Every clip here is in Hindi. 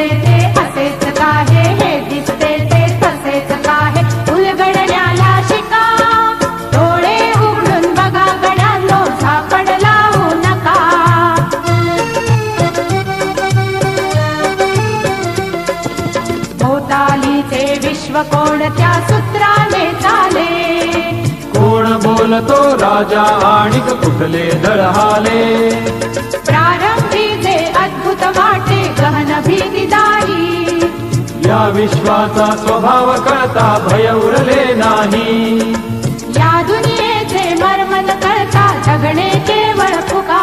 दिसते ते असेच लावू नका. भोतालीचे विश्व कोणत्या सूत्राने चाले? कोण बोलतो राजा आणि कुठले दळहाले? भीतीदायी या विश्वाचा स्वभाव कळता भय उरले नाही. या दुनियेचे मर्म न कळता जगणे केवळ फुका.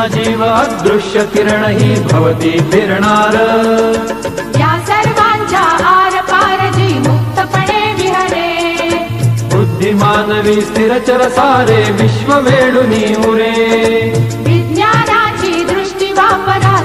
सूक्ष्म जीव दृश्य किरण ही भवती फिरणार. या सर्वांच्या आर पार जी मुक्तपणे विहरे बुद्धिमानवी स्थिरचर सारे विश्व वेडुनी उरे. विज्ञानाची दृष्टी वापरा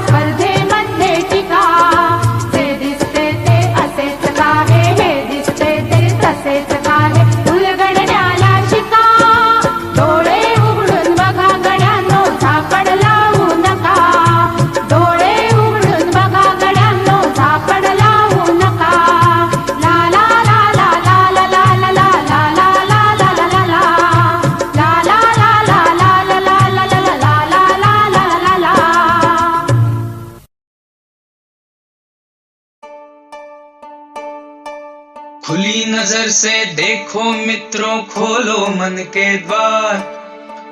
खुली नज़र से देखो मित्रों, खोलो मन के द्वार।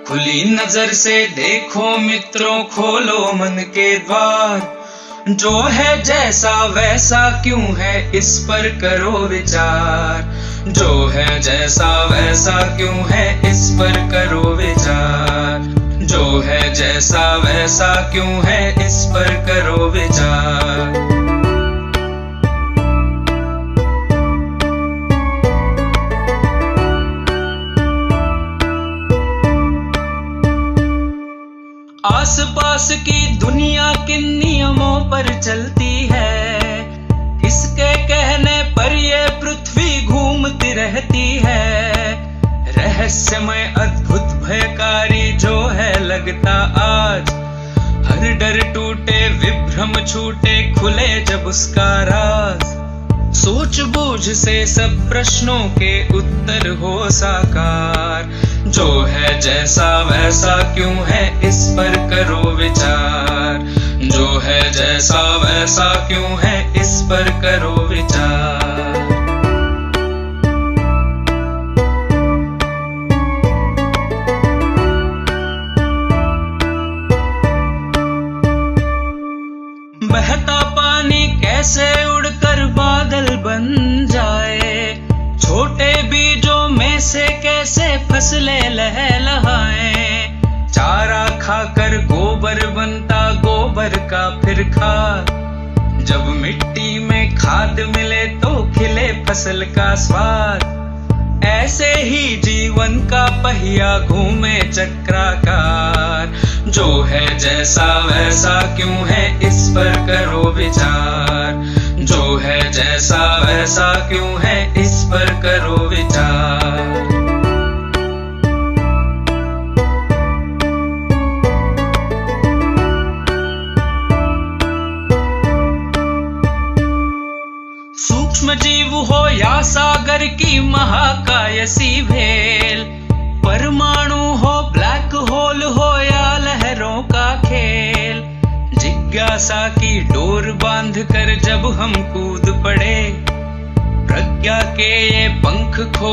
खुली नज़र से देखो मित्रों, खोलो मन के द्वार। जो है जैसा वैसा क्यों है इस पर करो विचार। जो है जैसा वैसा क्यों है इस पर करो विचार। जो है जैसा वैसा क्यों है इस पर करो विचार। आसपास की दुनिया किन नियमों पर चलती है? इसके कहने पर ये पृथ्वी घूमती रहती है? रहस्यमय अद्भुत भयकारी जो है लगता आज। हर डर टूटे, विभ्रम छूटे, खुले जब उसका राज। सोच बूझ से सब प्रश्नों के उत्तर हो साकार। जो है जैसा वैसा क्यों है इस पर करो विचार? जो है जैसा वैसा क्यों है इस पर करो विचार? फ़सलें लहलहाए। चारा खाकर गोबर बनता, गोबर का फिर खाद जब मिट्टी में खाद मिले तो खिले फ़सल का स्वाद। ऐसे ही जीवन का पहिया घूमे चक्राकार। जो है जैसा वैसा क्यों है, इस पर करो विचार। जो है जैसा वैसा क्यों है, इस पर करो सूक्ष्म जीव हो या सागर की महाकाय सी भेल परमाणु हो, ब्लैक होल हो या लहरों का खेल। जिज्ञासा की डोर बाँध कर जब हम कूद पड़े। प्रज्ञा के ये पंख खो